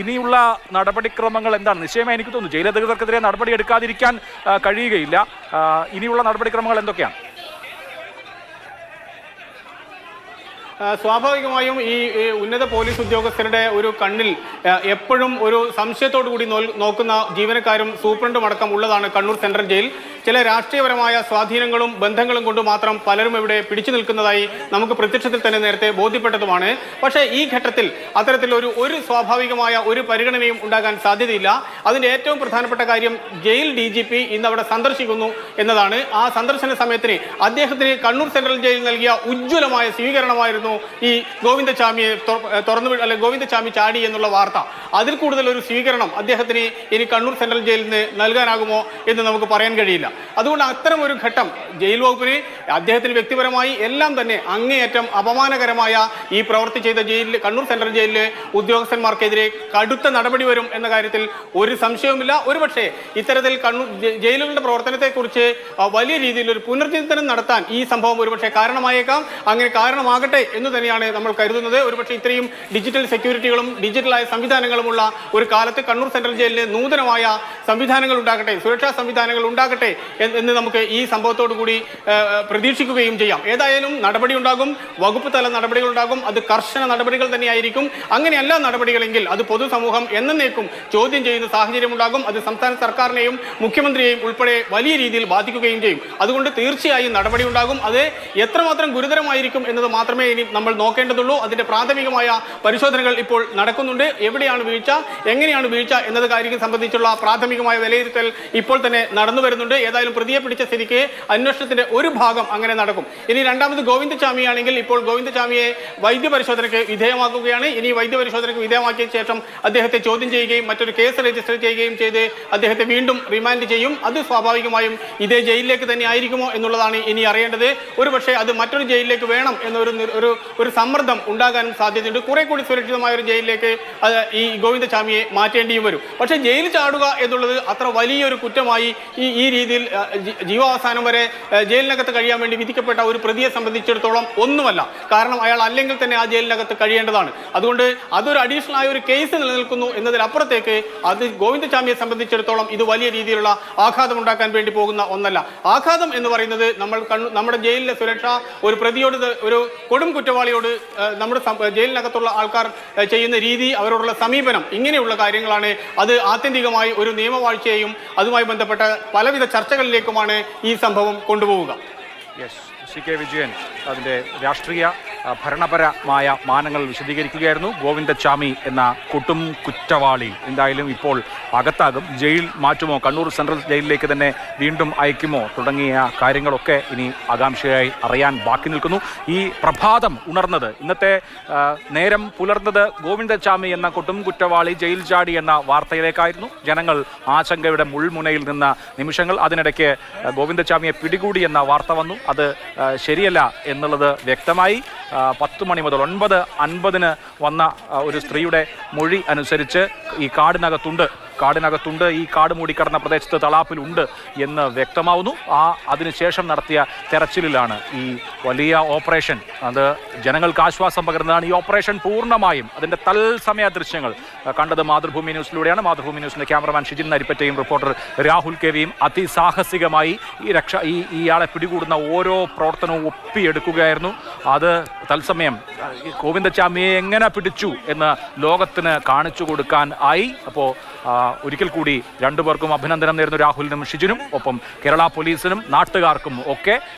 ഇനിയുള്ള നടപടിക്രമങ്ങൾ എന്താണ്? നിശ്ചയമായി എനിക്ക് തോന്നുന്നു ജയിലധികൃതർക്കെതിരെ നടപടി എടുക്കാതിരിക്കാൻ കഴിയുകയില്ല. ഇനിയുള്ള നടപടിക്രമങ്ങൾ എന്തൊക്കെയാണ്? സ്വാഭാവികമായും ഈ ഉന്നത പോലീസ് ഉദ്യോഗസ്ഥരുടെ ഒരു കണ്ണിൽ എപ്പോഴും ഒരു സംശയത്തോടു കൂടി നോക്കുന്ന ജീവനക്കാരും സൂപ്രണ്ടും അടക്കം ഉള്ളതാണ് കണ്ണൂർ സെൻട്രൽ ജയിൽ. ചില രാഷ്ട്രീയപരമായ സ്വാധീനങ്ങളും ബന്ധങ്ങളും കൊണ്ട് മാത്രം പലരും ഇവിടെ പിടിച്ചു നിൽക്കുന്നതായി നമുക്ക് പ്രത്യക്ഷത്തിൽ തന്നെ നേരത്തെ ബോധ്യപ്പെട്ടതുമാണ്. പക്ഷേ ഈ ഘട്ടത്തിൽ അത്തരത്തിലൊരു ഒരു സ്വാഭാവികമായ ഒരു പരിഗണനയും ഉണ്ടാകാൻ സാധ്യതയില്ല. അതിന്റെ ഏറ്റവും പ്രധാനപ്പെട്ട കാര്യം ജയിൽ ഡി ജി പി ഇന്ന് അവിടെ സന്ദർശിക്കുന്നു എന്നതാണ്. ആ സന്ദർശന സമയത്തിന് അദ്ദേഹത്തിന് കണ്ണൂർ സെൻട്രൽ ജയിൽ നൽകിയ ഉജ്ജ്വലമായ സ്വീകരണമായിരുന്നു ഈ ഗോവിന്ദചാമിയെ തുറന്നു അല്ലെ ഗോവിന്ദചാമി ചാടി എന്നുള്ള വാർത്ത. അതിൽ കൂടുതൽ ഒരു സ്വീകരണം അദ്ദേഹത്തിന് ഇനി കണ്ണൂർ സെൻട്രൽ ജയിലിൽ നിന്ന് നൽകാനാകുമോ എന്ന് നമുക്ക് പറയാൻ കഴിയില്ല. അതുകൊണ്ട് അത്തരം ഒരു ഘട്ടം ജയിൽ വകുപ്പിന് അദ്ദേഹത്തിന് വ്യക്തിപരമായി എല്ലാം തന്നെ അങ്ങേയറ്റം അപമാനകരമായ ഈ പ്രവൃത്തി ചെയ്ത ജയിലിൽ കണ്ണൂർ സെൻട്രൽ ജയിലിലെ ഉദ്യോഗസ്ഥന്മാർക്കെതിരെ കടുത്ത നടപടി വരും എന്ന കാര്യത്തിൽ ഒരു സംശയവുമില്ല. ഒരുപക്ഷെ ഇത്തരത്തിൽ കണ്ണൂർ ജയിലുകളുടെ പ്രവർത്തനത്തെക്കുറിച്ച് വലിയ രീതിയിൽ ഒരു പുനർചിന്തനം നടത്താൻ ഈ സംഭവം ഒരുപക്ഷെ കാരണമായേക്കാം. അങ്ങനെ കാരണമാകട്ടെ എന്ന് തന്നെയാണ് നമ്മൾ കരുതുന്നത്. ഒരുപക്ഷെ ഇത്രയും ഡിജിറ്റൽ സെക്യൂരിറ്റികളും ഡിജിറ്റലായ സംവിധാനങ്ങളുമുള്ള ഒരു കാലത്ത് കണ്ണൂർ സെൻട്രൽ ജയിലിന് നൂതനമായ സംവിധാനങ്ങൾ ഉണ്ടാകട്ടെ സുരക്ഷാ സംവിധാനങ്ങൾ ഉണ്ടാകട്ടെ എന്ന് നമുക്ക് ഈ സംഭവത്തോടു കൂടി പ്രതീക്ഷിക്കുകയും ചെയ്യാം. ഏതായാലും നടപടി ഉണ്ടാകും വകുപ്പ് തല നടപടികൾ ഉണ്ടാകും അത് കർശന നടപടികൾ തന്നെയായിരിക്കും. അങ്ങനെയല്ല നടപടികളെങ്കിൽ അത് പൊതുസമൂഹം എന്നേക്കും ചോദ്യം ചെയ്യുന്ന സാഹചര്യം ഉണ്ടാകും. അത് സംസ്ഥാന സർക്കാരിനെയും മുഖ്യമന്ത്രിയെയും ഉൾപ്പെടെ വലിയ രീതിയിൽ ബാധിക്കുകയും ചെയ്യും. അതുകൊണ്ട് തീർച്ചയായും നടപടി ഉണ്ടാകും. അത് എത്രമാത്രം ഗുരുതരമായിരിക്കും എന്നത് മാത്രമേ ഇനി നമ്മൾ നോക്കേണ്ടതുള്ളൂ. അതിന്റെ പ്രാഥമികമായ പരിശോധനകൾ ഇപ്പോൾ നടക്കുന്നുണ്ട്. എവിടെയാണ് വീഴ്ച എങ്ങനെയാണ് വീഴ്ച എന്നത് കാര്യം സംബന്ധിച്ചുള്ള പ്രാഥമികമായ വിലയിരുത്തൽ ഇപ്പോൾ തന്നെ നടന്നു വരുന്നുണ്ട്. ഏതായാലും പ്രതിയെ പിടിച്ച സ്ഥിതിക്ക് അന്വേഷണത്തിന്റെ ഒരു ഭാഗം അങ്ങനെ നടക്കും. ഇനി രണ്ടാമത് ഗോവിന്ദചാമിയാണെങ്കിൽ ഇപ്പോൾ ഗോവിന്ദചാമിയെ വൈദ്യപരിശോധനയ്ക്ക് വിധേയമാക്കുകയാണ്. ഇനി വൈദ്യപരിശോധനയ്ക്ക് വിധേയമാക്കിയ ശേഷം അദ്ദേഹത്തെ ചോദ്യം ചെയ്യുകയും മറ്റൊരു കേസ് രജിസ്റ്റർ ചെയ്യുകയും ചെയ്ത് അദ്ദേഹത്തെ വീണ്ടും റിമാൻഡ് ചെയ്യും. അത് സ്വാഭാവികമായും ഇതേ ജയിലിലേക്ക് തന്നെ ആയിരിക്കുമോ എന്നുള്ളതാണ് ഇനി അറിയേണ്ടത്. ഒരു പക്ഷേ അത് മറ്റൊരു ജയിലിലേക്ക് വേണം എന്നൊരു ഒരു ഒരു സമ്മർദ്ദം ഉണ്ടാകാനും സാധ്യതയുണ്ട്. കുറെ കൂടി സുരക്ഷിതമായ ഒരു ജയിലിലേക്ക് ഈ ഗോവിന്ദചാമിയെ മാറ്റേണ്ടിയും വരും. പക്ഷേ ജയിൽ ചാടുക എന്നുള്ളത് അത്ര വലിയൊരു കുറ്റമായി ഈ ഈ രീതിയിൽ ജീവാവസാനം വരെ ജയിലിനകത്ത് കഴിയാൻ വേണ്ടി വിധിക്കപ്പെട്ട ഒരു പ്രതിയെ സംബന്ധിച്ചിടത്തോളം ഒന്നുമല്ല. കാരണം അയാൾ അല്ലെങ്കിൽ തന്നെ ആ ജയിലിനകത്ത് കഴിയേണ്ടതാണ്. അതുകൊണ്ട് അതൊരു അഡീഷണൽ ആയ ഒരു കേസ് നിലനിൽക്കുന്നു എന്നതിലപ്പുറത്തേക്ക് അത് ഗോവിന്ദസ്വാമിയെ സംബന്ധിച്ചിടത്തോളം ഇത് വലിയ രീതിയിലുള്ള ആഘാതം ഉണ്ടാക്കാൻ വേണ്ടി പോകുന്ന ഒന്നല്ല. ആഘാതം എന്ന് പറയുന്നത് നമ്മൾ കണ്ണു നമ്മുടെ ജയിലിലെ സുരക്ഷ ഒരു പ്രതിയോട് ഒരു കൊടും കുറ്റവാളിയോട് നമ്മുടെ ജയിലിനകത്തുള്ള ആൾക്കാർ ചെയ്യുന്ന രീതി അവരോടുള്ള സമീപനം ഇങ്ങനെയുള്ള കാര്യങ്ങളാണ് അത് ആത്യന്തികമായി ഒരു നിയമവാഴ്ചയെയും അതുമായി ബന്ധപ്പെട്ട പലവിധ ചർച്ചകളിലേക്കുമാണ് ഈ സംഭവം കൊണ്ടുപോവുക. യെസ് സി കെ വിജയൻ അതിന്റെ രാഷ്ട്രീയ ഭരണപരമായ മാനങ്ങൾ വിശദീകരിക്കുകയായിരുന്നു. ഗോവിന്ദചാമി എന്ന കൊട്ടും കുറ്റവാളി എന്തായാലും ഇപ്പോൾ അകത്താകും. ജയിൽ മാറ്റുമോ? കണ്ണൂർ സെൻട്രൽ ജയിലിലേക്ക് തന്നെ വീണ്ടും അയക്കുമോ? തുടങ്ങിയ കാര്യങ്ങളൊക്കെ ഇനി ആകാംക്ഷയായി അറിയാൻ ബാക്കി നിൽക്കുന്നു. ഈ പ്രഭാതം ഉണർന്നത് ഇന്നത്തെ നേരം പുലർന്നത് ഗോവിന്ദചാമി എന്ന കൊട്ടും കുറ്റവാളി ജയിൽ ചാടി എന്ന വാർത്തയിലേക്കായിരുന്നു. ജനങ്ങൾ ആശങ്കയുടെ മുൾമുനയിൽ നിന്ന നിമിഷങ്ങൾ. അതിനിടയ്ക്ക് ഗോവിന്ദച്ചാമിയെ പിടികൂടി എന്ന വാർത്ത വന്നു. അത് ശരിയല്ല എന്നുള്ളത് വ്യക്തമായി. പത്ത് മണി മുതൽ ഒൻപത് അൻപതിന് വന്ന ഒരു സ്ത്രീയുടെ മൊഴി അനുസരിച്ച് ഈ കാടിനകത്തുണ്ട്. കാടിനകത്തുണ്ട്. ഈ കാട് മൂടിക്കടന്ന പ്രദേശത്ത് തളാപ്പിലുണ്ട് എന്ന് വ്യക്തമാവുന്നു. ആ അതിനുശേഷം നടത്തിയ തെരച്ചിലിലാണ് ഈ വലിയ ഓപ്പറേഷൻ. അത് ജനങ്ങൾക്ക് ആശ്വാസം പകരുന്നതാണ്. ഈ ഓപ്പറേഷൻ പൂർണമായും അതിന്റെ തത്സമയ ദൃശ്യങ്ങൾ കണ്ടത് മാതൃഭൂമി ന്യൂസിലൂടെയാണ്. മാതൃഭൂമി ന്യൂസിന്റെ ക്യാമറമാൻ ഷിജിൻ നരിപ്പറ്റയും റിപ്പോർട്ടർ രാഹുൽ കെവിയും അതിസാഹസികമായി ഈ രക്ഷ ഈ ഇയാളെ പിടികൂടുന്ന ഓരോ പ്രവർത്തനവും ഒപ്പിയെടുക്കുകയായിരുന്നു. അത് തത്സമയം ഈ എങ്ങനെ പിടിച്ചു എന്ന് ലോകത്തിന് കാണിച്ചു കൊടുക്കാൻ ആയി. അപ്പോൾ ഒരിക്കൽ കൂടി രണ്ടുപേർക്കും അഭിനന്ദനം നേരുന്നു രാഹുലിനും ഷിജിനും ഒപ്പം കേരള പോലീസിനും നാട്ടുകാർക്കും ഒക്കെ.